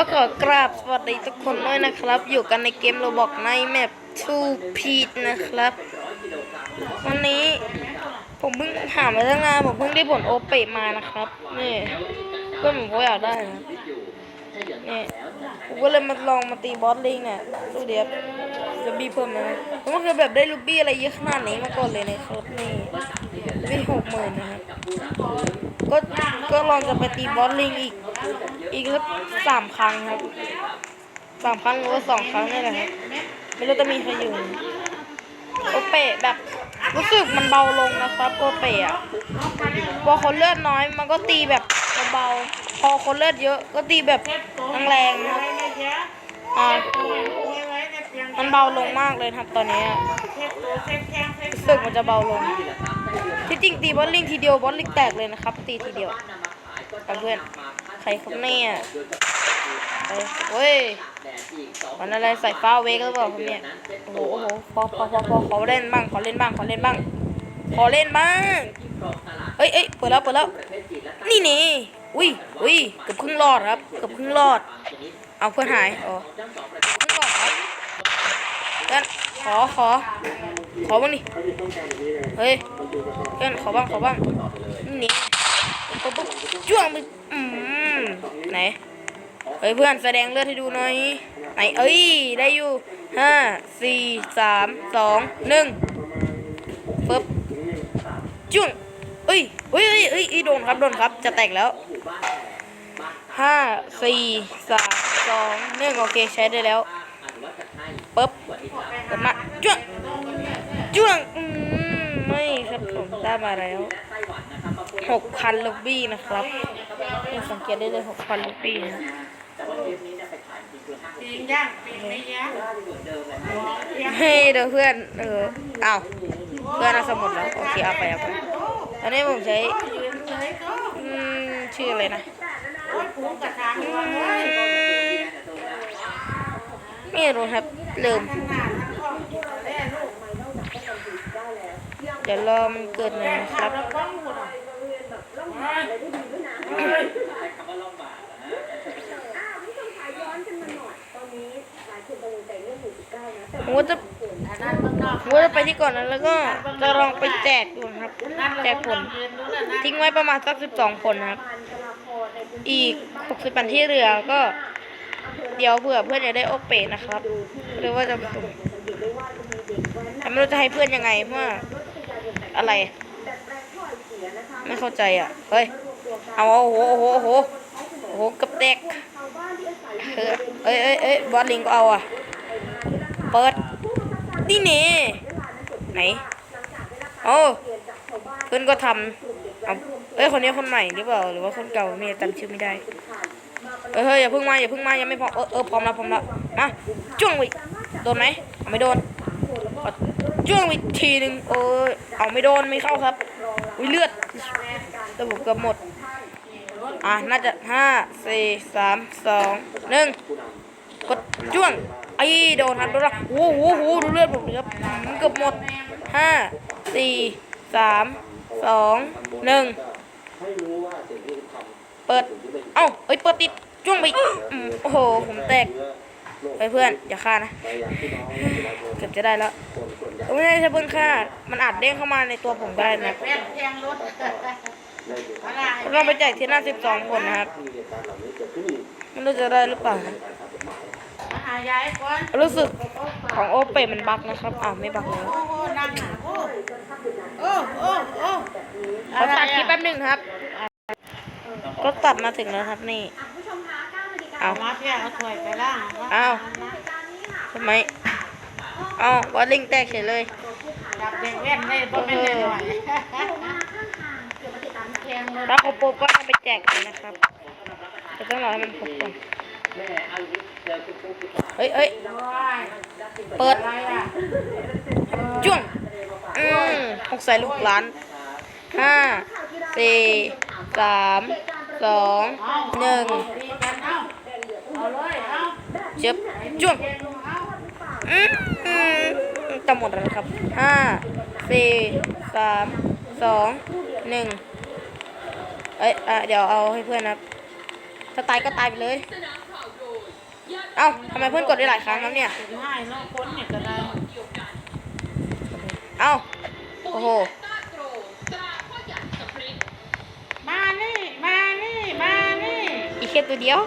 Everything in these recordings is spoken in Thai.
ก็ขอกราบสวัสดีทุกคนด้วยนะครับ อยู่กันในเกมโรบอกในแมป2 p e t นะครับ วันนี้ผมเพิ่งหามาตั้งนานผมเพิ่งได้ผลโอเปมานะครับ นี่ก็ผมก็อยากได้นะนี่ผมก็เลยมาลองมาตีบอสลิงเนี่ยดูเดี๋ยวจะบีเพิ่มนะผมก็คือแบบได้ลูบี้อะไรเยอะขนาดนี้มาก่อนเลยนะครับนี่ลูบี้หกหมื่นนะครับก็ก็ลองจะไปตีบอสลิงอีก อีกสักสามครั้งครับสามครั้งหรือว่าสองครั้งนี่แหละครับไม่รู้จะมีใครอยู่โอเปะแบบรู้สึกมันเบาลงนะครับโอเปะอะพอคนเลือดน้อยมันก็ตีแบบเบาๆพอคนเลือดเยอะก็ตีแบบแรงๆนะครับอ่ามันเบาลงมากเลยครับตอนนี้รู้สึกมันจะเบาลง ที่จริงตีบอลลิงทีเดียวบอลลิงแตกเลยนะครับ ตีทีเดียวเอาเพื่อน ใครครับเนี่ยเอ้ยเว้ยมันอะไรใส่ฟ้าเวกหรือเปล่าครับเนี่ยโอ้โหโอ้โหพอพอพอพอขอเล่นบ้างขอเล่นบ้างขอเล่นบ้างขอเล่นบ้างเอ้ยเอ้ยเปิดแล้วเปิดแล้วนี่นี่อุ้ยอุ้ยเกือบครึ่งรอดครับเกือบครึ่งรอด เอาเพื่อนหายอ๋อครึ่งรอดครับเพื่อนขอขอขอบ้างดิเฮ้ยเพื่อนขอบ้างขอบ้างนี่ปุ๊บปุ๊บจ้วงไปอืม ไหนเฮ้ยเพื่อนแสดงเลือดให้ดูหน่อยไหนเอ้ยได้อยู่ห้าสี่สามสองหนึ่งปุ๊บจ้วงเอ้ยเอ้ยเอ้ยเอ้ยเอ้ยโดนครับโดนครับจะแตกแล้วห้าสี่สามสองหนึ่งโอเคใช้ได้แล้วปุ๊บกลับมาจ้วงจ้วงอืมไม่ครับผมได้มาแล้วหกพันลูกบี้นะครับ นี่สังเกตได้เลยหกพันลูกบี้นะปีนย่างปีนไม่ย่างเฮ้ยเดี๋ยวเพื่อน เอออ้าวเพื่อนเอาสมุดแล้ว โอเค เอาไปเอาไปตอนนี้ผมใช้ยืนเลยก็อืมชื่ออะไรนะโอ้ยผูกกระถางอืเลยมไม่รู้ ครับลืมข้างหน้าทั้งครอบครัวแม่ลูกเดี๋ยวรอมันเกิดหน่อยนะครับแล้วก็หมดอะผมจะอันนั้นเมืองนอกผมก็จะไปที่ก่อนนั้นแล้วก็จะลองไปแจกดูนะครับ แจกผล ทิ้งไว้ประมาณสักสิบสองผลนะครับอีกหกสิบปันที่เหลือก็ เดี๋ยวเผื่อเพื่อนจะได้โอเปนะครับหรือว่าจะแต่ไม่รู้จะให้เพื่อนยังไงเพราะว่าอะไร ไม่เข้าใจอะ เฮ้ย เอาโอ้โหโอ้โหโอ้โหโอ้โหกับแตกเอ้ยเอ้ยเอ้ยบอสลิงก็เอาอะ เปิดนี่เน่ไหนโอ้เพื่อนก็ทำเอาเอ้ยคนนี้คนใหม่หรือเปล่าหรือว่าคนเก่าไม่จำชื่อไม่ได้เอ้ยเฮ้ยอย่าเพิ่งมาอย่าเพิ่งมายังไม่พอเออเออพร้อมแล้วพร้อมแล้วมาจ้วงไปโดนไหมไม่โดนจ้วงไปทีหนึ่งเออเอาไม่โดนไม่เข้าครับอุ้ยเลือดแต่ผมเกือบหมด อะน่าจะห้าสี่สามสองหนึ่งกดจ้วงไอ้โดนครับโดนละโอ้โหโหดูเลือดผมดิครับอืมเกือบหมดห้าสี่สามสองหนึ่งเปิด เอ้าเอ้ยเปิดติดจ้วงไปโอ้โหผมแตกเฮ้ยเพื่อนอย่าฆ่านะเกือบจะได้แล้วไม่ใช่เพื่อนฆ่ามันอาจเด้งเข้ามาในตัวผมได้นะ แม่แทงรถอะไรเราไปแจกที่หน้าสิบสองคนนะครับไม่รู้จะได้หรือเปล่านะมาหายายก่อนรู้สึกของโอเปมันบักนะครับอ้าวไม่บักแล้วโอ้โหนั่งหนาโอ้โอ้โอ้โอ้ขอตัดคลิปแป๊บหนึงครับก็ตัดมาถึงแล้วครับนี่เอาเอามาแค่เอาถ้วยไปล่างเอาทำไมเอาวัดลิงแตกเฉยเลยจับเด็กแว่นได้บ่เป็นเลยหน่อย ถ้าเขาโปรก็ต้องไปแจกเลยนะครับจะต้องรอให้มันครบก่อนเฮ้ยเฮ้ยเปิดจ้วงอืมหกใส่ลูกหลานห้าสี่สามสองหนึ่งเจ็บจ้วงอืมอืมจะหมดแล้วนะครับห้าสี่สามสองหนึ่ง เอ้ยอะเดี๋ยวเอาให้เพื่อนนะครับถ้าตายก็ตายไปเลย เอ้าทำไมเพื่อนกดได้หลายครั้งครับเนี่ยเนาะคนเนี่ยก็ได้เอ้า โอ้โห มานี่ มานี่ มานี่อีกแค่ตัวเดียว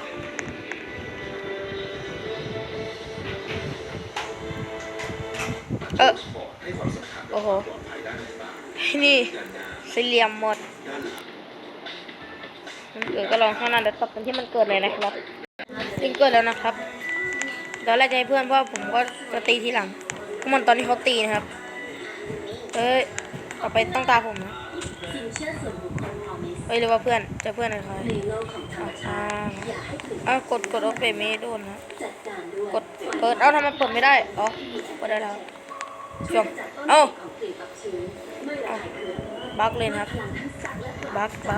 เออโอ้โหนี่สี่เหลี่ยมหมด เกิดก็ลองเข้าหน้าเดี๋ยวตบกันที่มันเกิดเลยนะครับซึ่งเกิดแล้วนะครับเดี๋ยวแรกจะให้เพื่อนเพราะว่าผมก็จะตีทีหลังพวกมันตอนนี้เขาตีนะครับเอ้ยต่อไปต้องตาผมนะเลของมิสเฮ้ยหรือว่าเพื่อนจะเพื่อนอะไรในโลกของธรรมชาอ่าติอย่าให้ถึงเอากดกดโอเปเมโดนนะกดเปิด เอ้าทำไมเปิดไม่ได้ อ๋อเปิดได้แล้วช่วยจัดต้นเอ้าของกลีบอั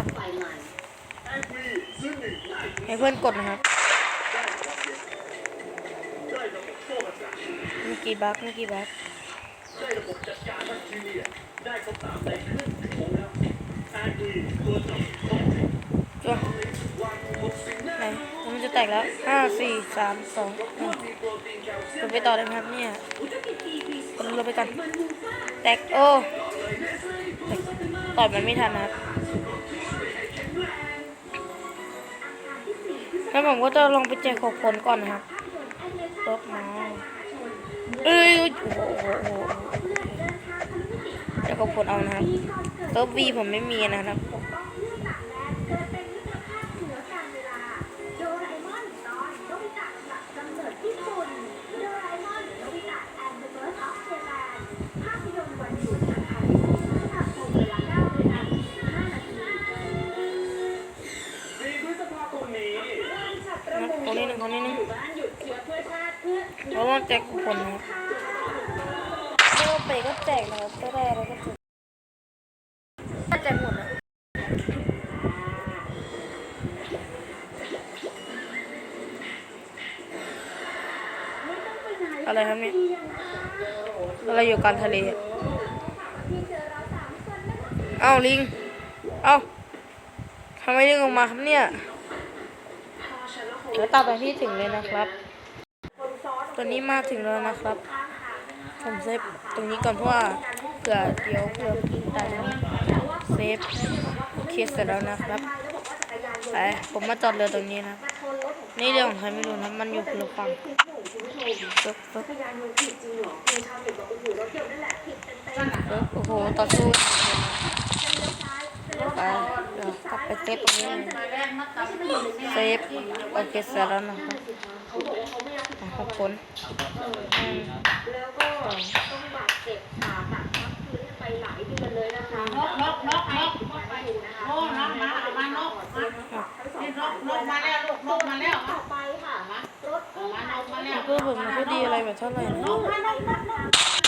ก ชื้นเมื่อระคายเคืองบั๊กเลยนะครับพลังทั้งสัตว์และปลาบั๊กบั๊กไฟใหม่ให้เพื่อนกดนะครับเมื่อกี้บั๊กเมื่อกี้บั๊กจ้วไหนมันจะแตกแล้วห้าสี่สามสองหนึ่งกดไปต่อเลยไหมครับเนี่ยกดลงไปก่อนแตกโอ้ต่อยมันไม่ทันนะครับ แล้วผมก็จะลองไปแจกของผลก่อนนะครับลบมาเอ้ยโอ้โหโอ้โอ้โหแจกของผลเอานะครับเติร์ฟวีผมไม่มีนะครับ แจกของผลนะครับโลเปก็แจกนะครับก็ได้อะไรก็แจกแจกหมดนะอะไรครับเนี่ยอะไรอยู่กลางทะเลอะเอ้าลิง เอ้าทำไมลิงออกมาครับเนี่ยเดี๋ยวตามไปที่ถึงเลยนะครับ ตอนนี้มาถึงแล้วนะครับ ผมเซฟตรงนี้ก่อนเพราะว่าเผื่อเดี๋ยวเผื่อตายเซฟเคสเสร็จแล้วนะครับไปผมมาจอดเรือตรงนี้นะนี่เรือของใครไม่รู้นะมันอยู่คนละฝั่งปึ๊บปึ๊บโอ้โหต่อสู้ ไปเดี๋ยวกลับไปเซฟตรงนี้เลยมาแรกมาตับเซฟโอเคเสร็จแล้วนะครับขอบคุณอืมแล้วก็ต้องบาดเจ็บสาหัสพักฟื้นไปหลายเดือนเลยนะคะนกนกนกนกโอ้นกมาเอามานกมานี่นกนกมาแล้วลูกนกมาแล้วต่อไปค่ะรถเอามานกมาแล้วก็แบบมันก็ดีอะไรแบบเท่าไหร่นะ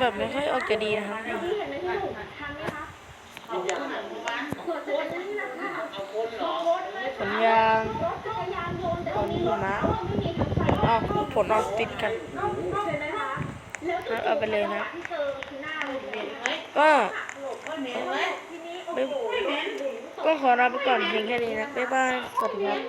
แบบไม่ค่อยออกจะดีนะครับที่เห็นในที่หนุ่มทันไหมคดีนะคะเอาคนเหรอผลยางรถจักรยานยนต์แต่ผลหิมะอ้าวผลออกติดกันเอาไปเลยนะก็ก็เหม็นเว้ยทีนี้โอ้ไม่โหก็ขอลาไปก่อนเพียงแค่นี้นะบ๊ายบายสวัสดีครับ